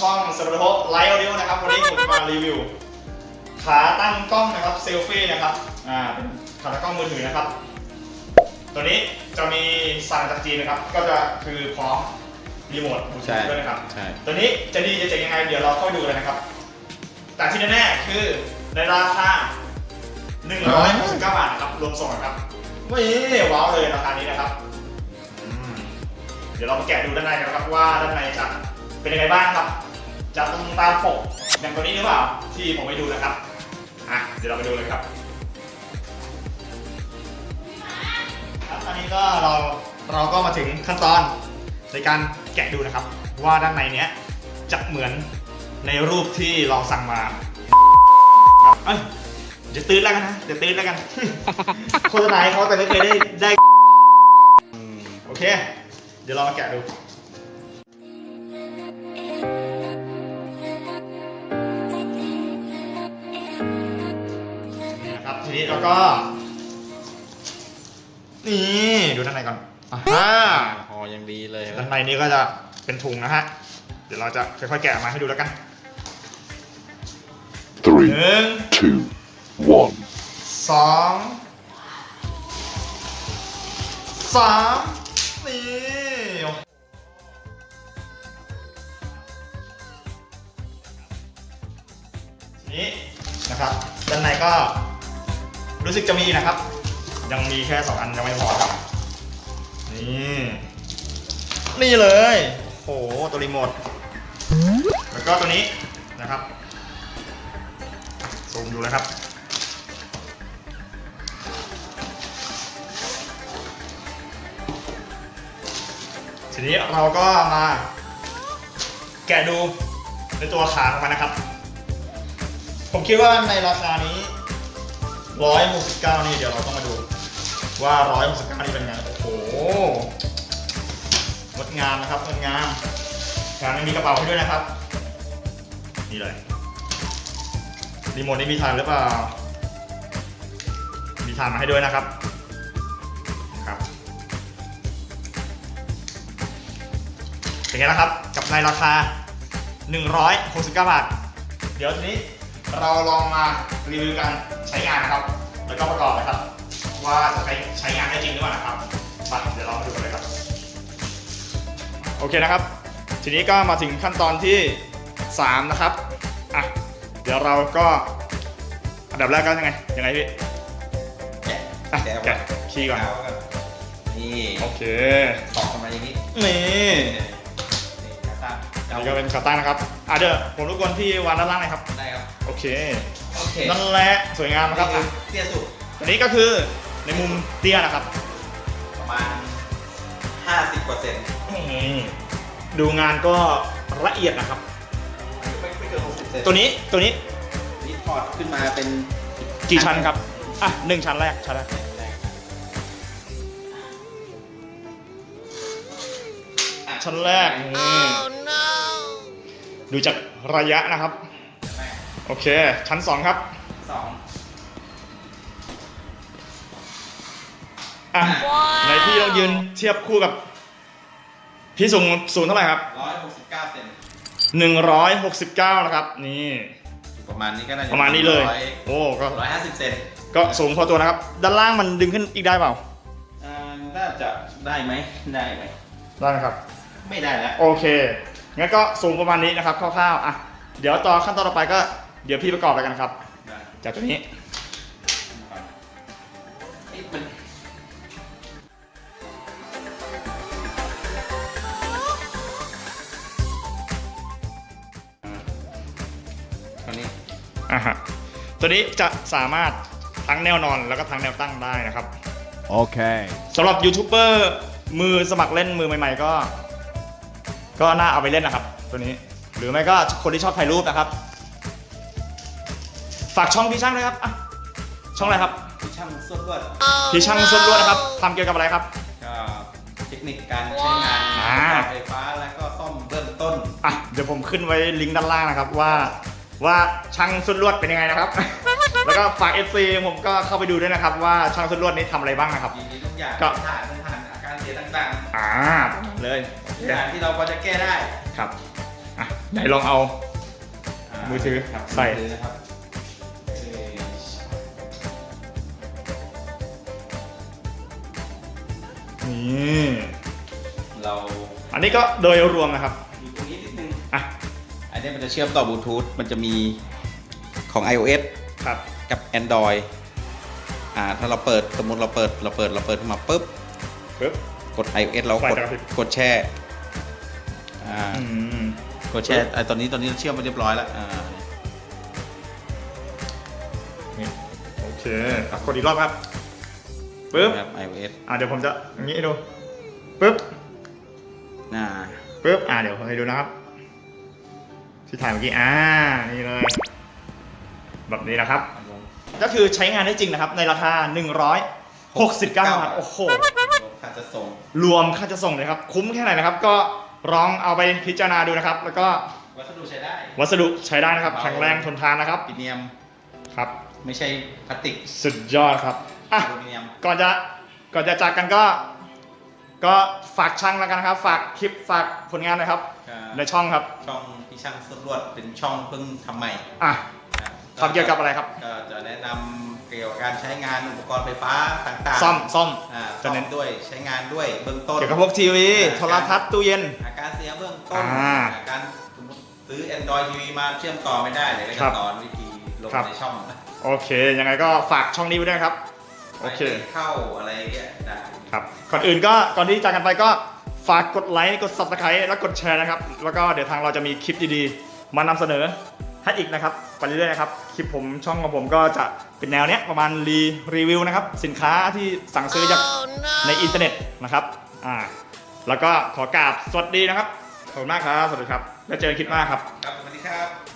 ช่องสรุปโฮไลฟ์ออดิโอนะครับวันนี้ผมจะมารีวิว ขาตั้งกล้องนะครับเซลฟี่นะครับอ่าเป็นขาตั้งกล้องมือถือนะครับ ตัวนี้จะมีสั่งจากจีนนะครับ ก็จะคือพร้อมรีโมทบลูทูใช่ธด้วยนะครับ ใช่ ตัวนี้จะดีจะเจ๋งยังไงเดี๋ยวเราเข้าไปดูกันนะครับ แต่ที่แน่ๆคือในราคา169บาทนะครับรวมส่งนะครับไม่ว้าวเลยราคานี้นะครับอืมเดี๋ยวเรามาแกะดูด้านในกันนะครับว่าด้านในจะเป็นยังไงบ้างครับ จะตรงตามปกอย่างตัวนี้หรือเปล่า ที่ผมไปดูนะครับ อะ เดี๋ยวเราไปดูเลยครับ ครับ ตอนนี้ก็เราเราก็มาถึงขั้นตอนในการแกะดูนะครับ ว่าด้านในเนี้ยจะเหมือนในรูปที่เราสั่งมาครับเอ้ยเดี๋ยวตื้นแล้วกันนะ เดี๋ยวตื้นแล้วกัน โฆษณาให้เขาแต่ไม่เคยได้ได้ โอเค เดี๋ยวเรามาแกะดู นี่นะครับทีนี้เราก็ นี่ดูด้านในก่อนอ่าฮะหอยังดีเลยด้านในนี้ก็จะเป็นถุงนะฮะ เดี๋ยวเราจะค่อยๆแกะออกมาให้ดูแล้วกันห Three, นึ่ง two, one. สองสามนี่ทีนี้นะครับด้านในก็ รู้สึกจะมีนะครับ ยังมีแค่สองอันยังไม่พอครับ นี่ นี่เลย โอ้โห ตัวรีโมท แล้วก็ตัวนี้นะครับ ซูมดูนะครับ ทีนี้เราก็มาแกะดูในตัวขาของมันนะครับ ผมคิดว่าในราคานี้ 169นี่เดี๋ยวเราต้องมาดู ว่า169นี่เป็นไง โอ้โหงดงามนะครับงดงามแถมยังมีกระเป๋าให้ด้วยนะครับ นี่เลย รีโมทนี่มีทานหรือเปล่า มีทานมาให้ด้วยนะครับนะครับเป็นไงนะครับ กับในราคา 169 บาท เดี๋ยวทีนี้เราลองมารีวิวการใช้งานนะครับ แล้วก็ประกอบนะครับ ว่าจะใช้ใช้งานได้จริงหรือเปล่านะครับมาเดี๋ยวเรามาดูกันเลยครับ โอเคนะครับ ทีนี้ก็มาถึงขั้นตอนที่3นะครับอะเดี๋ยวเราก็อันดับแรกก็ยังไงยังไงพี่แกะอะแกะแกะคีย์ก่อนเอากันนี่โอเคตอกเข้ามาอย่างนี้นี่นี่กระตั้งอันนี้ก็เป็นขาตั้งนะครับอะเดี๋ยวผมรบกวนพี่วางด้านล่างหน่อยครับได้ครับ โอเคโอเคนั่นแหละสวยงามนะครับนี่อะคือเตี้ยสุดตัวนี้ก็คือในมุมเตี้ยนะครับประมาณ 50กว่าเซนนี่ดูงานก็ละเอียดนะครับ ไม่ไม่เกิน60เซนตัวนี้ตัวนี้นี่ถอดขึ้นมาเป็นกี่ชั้นครับอะหนึ่งชั้นแรกชั้นแรกอะชั้นแรกนี่ดูจากระยะนะครับแรก โอเค ชั้นสองครับ สองอะในที่เรายืนเทียบคู่กับ พี่สูงสูงเท่าไหร่ครับ169เซน169นะครับ นี่ ประมาณนี้ก็น่าจะประมาณนี้เลยร้อยโอ้ก็ร้อยห้าสิบเซนก็สูงพอตัวนะครับ ด้านล่างมันดึงขึ้นอีกได้เปล่าอ่าน่าจะได้ไหมได้ไหมได้นะครับ ไม่ได้แล้วโอเคงั้นก็สูงประมาณนี้นะครับคร่าวๆอะเดี๋ยวต่อขั้นตอนต่อไปก็ เดี๋ยวพี่ประกอบแล้วกันครับ ได้จากตัวนี้เอ๊ะมันอันนี้อะฮะตัวนี้จะสามารถทั้งแนวนอนแล้วก็ทั้งแนวตั้งได้นะครับ Okay. สำหรับยูทูบเบอร์มือสมัครเล่นมือใหม่ ๆ ก็ ก็น่าเอาไปเล่นนะครับ ตัวนี้ หรือไม่ก็คนที่ชอบถ่ายรูปนะครับ ฝากช่องพี่ช่างด้วยครับอะช่องอะไรครับที่ช่างสวดลวดพี่ช่างสุดล้วนนะครับทำเกี่ยวกับอะไรครับ ก็เทคนิคการใช้งานอ่า ไฟฟ้าแล้วก็ซ่อมเบื้องต้น อะเดี๋ยวผมขึ้นไว้ลิงก์ด้านล่างนะครับว่าว่าช่างสุดลวดเป็นยังไงนะครับ แล้วก็ฝาก FC ผมก็เข้าไปดูด้วยนะครับ ว่าช่างสุดลวดนี้ทำอะไรบ้างนะครับมีทุกอย่างก็ ผ่านผ่านอาการเสียต่างอ่าเลยๆทุกอย่างที่เราพอจะแก้ได้ครับอะไหนลองเอา มือถือครับใส่ มือถือนะครับ นี่เราอันนี้ก็โดยรวมนะครับอยู่ตรงนี้นิดนึงอะอันนี้มันจะเชื่อมต่อบลูทูธมันจะมีของ iOS ครับกับ Android อ่าถ้าเราเปิดสมมติเราเปิดเราเปิดเราเปิดขึ้นมาปุ๊บปึ๊บกด iOS เราไฟกดจะกระพริบกดแช่อ่าอืมกดแช่ไอตอนนี้ตอนนี้เราเชื่อมไปเรียบร้อยแล้วอ่านี่โอเคอะกดอีกรอบครับ ปึ๊บครับ iOS อะเดี๋ยวผมจะอย่างนี้ให้ดูปึ๊บน่าปึ๊บอะเดี๋ยวผมให้ดูนะครับที่ถ่ายเมื่อกี้อ่านี่เลย แบบนี้นะครับ ก็คือใช้งานได้จริงนะครับ ในราคา 169บาทโอ้โหค่าจะส่ง รวมค่าจะส่งเลยครับ คุ้มแค่ไหนนะครับ ก็ลองเอาไปพิจารณาดูนะครับ แล้วก็วัสดุใช้ได้ วัสดุใช้ได้นะครับ แข็งแรงทนทานนะครับอลูมิเนียมครับ ไม่ใช่พลาสติก สุดยอดครับ อะ อลูมิเนียม ก่อนจะก่อนจะจากกันก็ ก็ฝากช่างแล้วกันนะครับ ฝากคลิปฝากผลงานหนะครับในช่องครับ ช่องพี่ช่างสุดรวดเป็นช่องเพิ่งทำใหม่อะครับทำเกี่ยวกับอะไรครับ ก็จะแนะนำเกี่ยวกับการใช้งานอุปกรณ์ไฟฟ้าต่างๆซ่อมซ่อม อ่าจะซ่อเน้มน ด้วยใช้งานด้วยเบื้องต้น เกี่ยวกับพวกทีวี อ่า โทรทัศน์ตู้เย็น อาการเสียเบื้องต้นอ่าอาการสมมติซื้อ Android TV มาเชื่อมต่อไม่ได้เลยก็ครัจะบสอนวิธีลงครับ ในช่อง โอเค ยังไงก็ฝากช่องนี้ไว้ด้วยนะครับ โอเค เข้าอะไรเงี้ยได้ครับ ก่อนอื่นก็ก่อนที่จากกันไปก็ฝากกดไลค์กด subscribe และกดแชร์นะครับ แล้วก็เดี๋ยวทางเราจะมีคลิปดีๆ มานำเสนอให้อีกนะครับไปเรื่อยๆนะครับ คลิปผมช่องของผมก็จะเป็นแนวเนี้ยประมาณรีรีวิวนะครับ สินค้าที่สั่งซื้อจากในอินเทอร์เน็ตนะครับอ่าแล้วก็ขอกราบสวัสดีนะครับ ขอบคุณมากครับ สวัสดีครับ แล้วเจอกันคลิปหน้าครับ ครับสวัสดีครับ